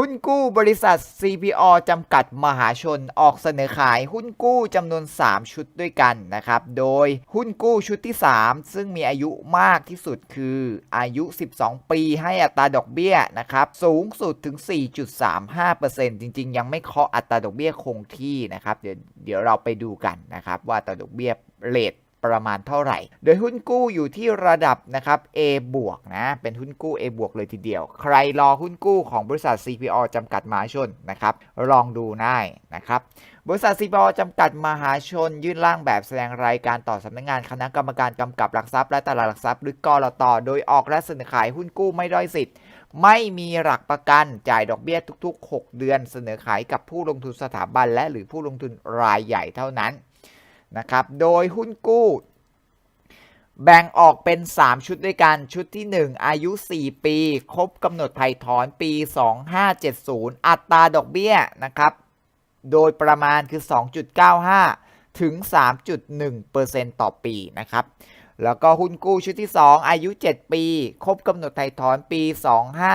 หุ้นกู้บริษัท CPO จำกัดมหาชนออกเสนอขายหุ้นกู้จำนวน 3 ชุดด้วยกันนะครับ โดยหุ้นกู้ชุดที่ 3 ซึ่งมีอายุมากที่สุดคืออายุ 12 ปีให้อัตราดอกเบี้ยนะครับสูงสุดถึง 4.35%จริง ๆ ยังไม่เคาะอัตราดอกเบี้ยคงที่นะครับ เดี๋ยวเดี๋ยวเราไปดูกันนะครับว่าอัตราดอกเบี้ยเรท ประมาณเท่าไหร่ โดยหุ้นกู้อยู่ที่ระดับนะครับ A บวกนะ เป็นหุ้นกู้ A บวกเลยทีเดียว ใครรอหุ้นกู้ของบริษัท CPO จำกัดมหาชนนะครับ ลองดูได้นะครับบริษัท CPO จำกัดมหาชน ยื่นร่างแบบแสดงรายการต่อสำนักงานคณะกรรมการกำกับหลักทรัพย์และตลาดหลักทรัพย์หรือกรตโดยออกและเสนอขายหุ้นกู้ไม่ด้อยสิทธิ์ ไม่มีหลักประกันจ่ายดอกเบี้ยทุก ๆ 6 เดือน เสนอขายกับผู้ลงทุนสถาบันและหรือผู้ลงทุนรายใหญ่เท่านั้น นะครับ โดยหุ้นกู้ แบ่งออกเป็น 3 ชุดด้วยกัน ชุดที่ 1 อายุ 4 ปี ครบกำหนดไถ่ถอนปี 2570 อัตราดอกเบี้ยนะครับ โดยประมาณคือ 2.95 ถึง 3.1%ต่อปีนะครับแล้วก็หุ้นกู้ชุดที่ 2 อายุ 7 ปี ครบกำหนดไถ่ถอนปี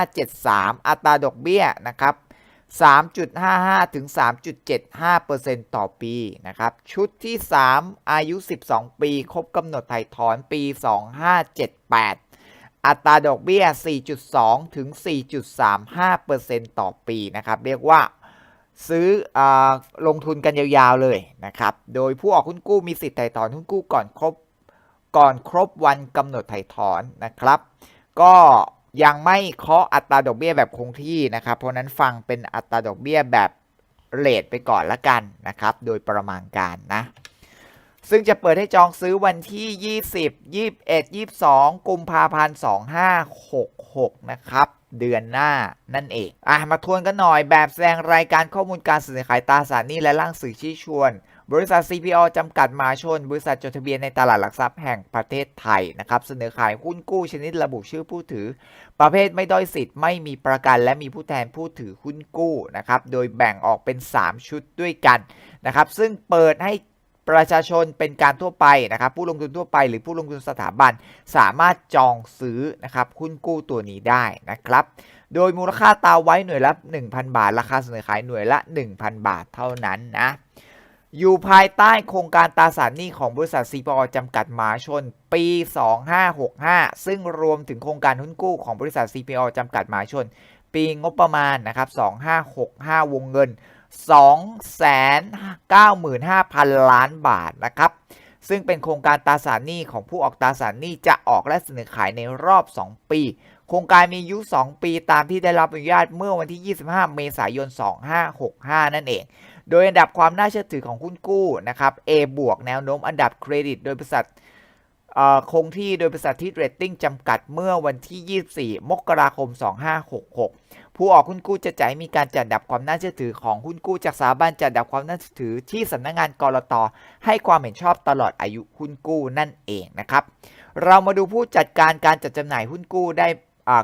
2573 อัตราดอกเบี้ยนะครับ 3.55 ถึง 3.75%ต่อปีนะครับ ชุดที่ 3 อายุ 12 ปี ครบกำหนดไถ่ถอนปี 2578 อัตราดอกเบี้ย 4.2 ถึง 4.35%ต่อปีนะครับ เรียกว่าซื้ออลงทุนกันยาวๆเลยนะครับ โดยผู้ออกหุ้นกู้มีสิทธิ์ไถ่ถอนหุ้นกู้ก่อนครบก่อนครบวันกำหนดไถ่ถอนนะครับ ก็ ยังไม่เคาะอัตราดอกเบี้ยแบบคงที่นะครับ เพราะนั้นฟังเป็นอัตราดอกเบี้ยแบบเลทไปก่อนละกันนะครับ โดยประมาณการนะ ซึ่งจะเปิดให้จองซื้อวันที่ 20 21 22 กุมภาพันธ์ 2566 นะครับ เดือนหน้านั่นเอง อะ มาทวนกันหน่อยแบบแสดงรายการข้อมูลการเสนอขายตราสารหนี้และร่างสื่อชี้ชวน บริษัท CPO จำกัดมาชน บริษัทจดทะเบียนในตลาดหลักทรัพย์แห่งประเทศไทยนะครับเสนอขายหุ้นกู้ชนิดระบุชื่อผู้ถือ ประเภทไม่ด้อยสิทธิ์ไม่มีประกัน และมีผู้แทนผู้ถือหุ้นกู้นะครับโดยแบ่งออกเป็น 3 ชุดด้วยกันนะครับซึ่งเปิดให้ประชาชนเป็นการทั่วไปนะครับผู้ลงทุนทั่วไปหรือผู้ลงทุนสถาบันสามารถจองซื้อนะครับหุ้นกู้ตัวนี้ได้นะครับโดยมูลค่าตาไว้หน่วยละ 1,000 บาท ราคาเสนอขายหน่วยละ 1,000 บาทเท่านั้นนะ อยู่ภายใต้โครงการตราสารหนี้ของบริษัทซีปอจำกัดมหาชน ปี 2565 ซึ่งรวมถึงโครงการหุ้นกู้ของบริษัท CPO จำกัดมหาชน ปีงบประมาณนะครับ 2565 วงเงิน 295,000 ล้านบาทนะครับ ซึ่งเป็นโครงการตราสารหนี้ของผู้ออกตราสารหนี้จะออกและเสนอขายในรอบ 2 ปี โครงการมีอายุ 2 ปีตามที่ได้รับอนุญาตเมื่อวันที่ 25 เมษายน 2565 นั่นเอง โดยอันดับความน่าเชื่อถือของหุ้นกู้นะครับ A บวกแนวโน้มอันดับเครดิตโดยบริษัท คงที่โดยบริษัทที่เรตติ้งจำกัดเมื่อวันที่ 24 มกราคม 2566 ผู้ออกหุ้นกู้จะจ่ายมีการจัดดับความน่าเชื่อถือของหุ้นกู้จากสถาบันจัดดับความน่าเชื่อถือที่สำนักงานกรตให้ความเห็นชอบตลอดอายุหุ้นกู้นั่นเองนะครับ เรามาดูผู้จัดการการจัดจำหน่ายหุ้นกู้ได้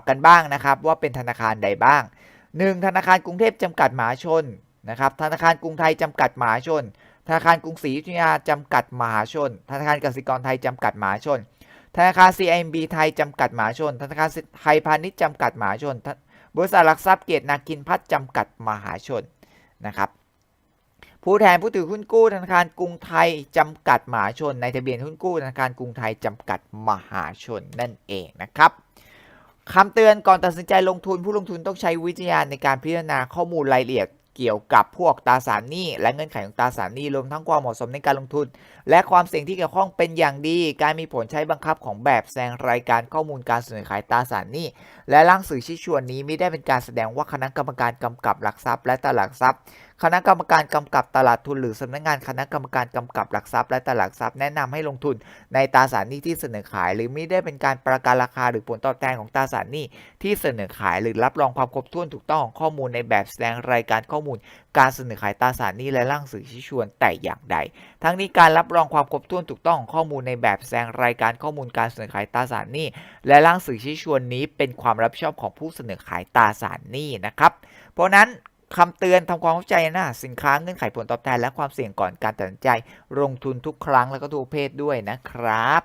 กันบ้างนะครับ ว่าเป็นธนาคารใดบ้าง 1. ธนาคารกรุงเทพจำกัดมหาชนนะครับธนาคารกรุงไทยจำกัดมหาชน ธนาคารกรุงศรีอยุธยาจำกัดมหาชน ธนาคารกสิกรไทยจำกัดมหาชน ธนาคาร CIMB ไทยจำกัดมหาชน ธนาคารไทยพาณิชย์จำกัดมหาชน บริษัทหลักทรัพย์เกียรตินาคินพัฒน์จำกัดมหาชนนะครับผู้แทนผู้ถือหุ้นกู้ธนาคารกรุงไทยจำกัดมหาชน ในทะเบียนหุ้นกู้ธนาคารกรุงไทยจำกัดมหาชนนั่นเองนะครับคำเตือนก่อนตัดสินใจลงทุนผู้ลงทุนต้องใช้วิจารณในการพิจารณาข้อมูลรายละเอียด เกี่ยวกับพวกตราสารหนี้และเงื่อนไขของตราสารหนี้รวมทั้งความเหมาะสมในการลงทุน และความเสี่ยงที่เกี่ยวข้องเป็นอย่างดี การมีผลใช้บังคับของแบบแสดงรายการข้อมูลการเสนอขายตราสารหนี้และร่างสื่อชี้ชวนนี้ไม่ได้เป็นการแสดงว่าคณะกรรมการกำกับหลักทรัพย์ และตลาดหลักทรัพย์ คณะกรรมการกำกับตลาดทุนหรือสำนักงานคณะกรรมการกำกับหลักทรัพย์และตลาดหลักทรัพย์แนะนำให้ลงทุนในตราสารหนี้ที่เสนอขาย หรือไม่ได้เป็นการประกันราคาหรือผลตอบแทนของตราสารหนี้ที่เสนอขาย หรือรับรองความครบถ้วนถูกต้องของข้อมูลในแบบแสดงรายการข้อมูล การเสนอขายตราสารหนี้และร่างสื่อชี้ชวนแต่อย่างใด ทั้งนี้การรับรองความครบถ้วนถูกต้องของข้อมูลในแบบแสดงรายการข้อมูลการเสนอขายตราสารหนี้และร่างสื่อชี้ชวนนี้เป็นความรับผิดชอบของผู้เสนอขายตราสารหนี้นะครับ เพราะนั้น คำเตือนทำความเข้าใจนะ สินค้าเงื่อนไขผลตอบแทนและความเสี่ยงก่อนการตัดสินใจ ลงทุนทุกครั้งแล้วก็ทุกเพศด้วยนะครับ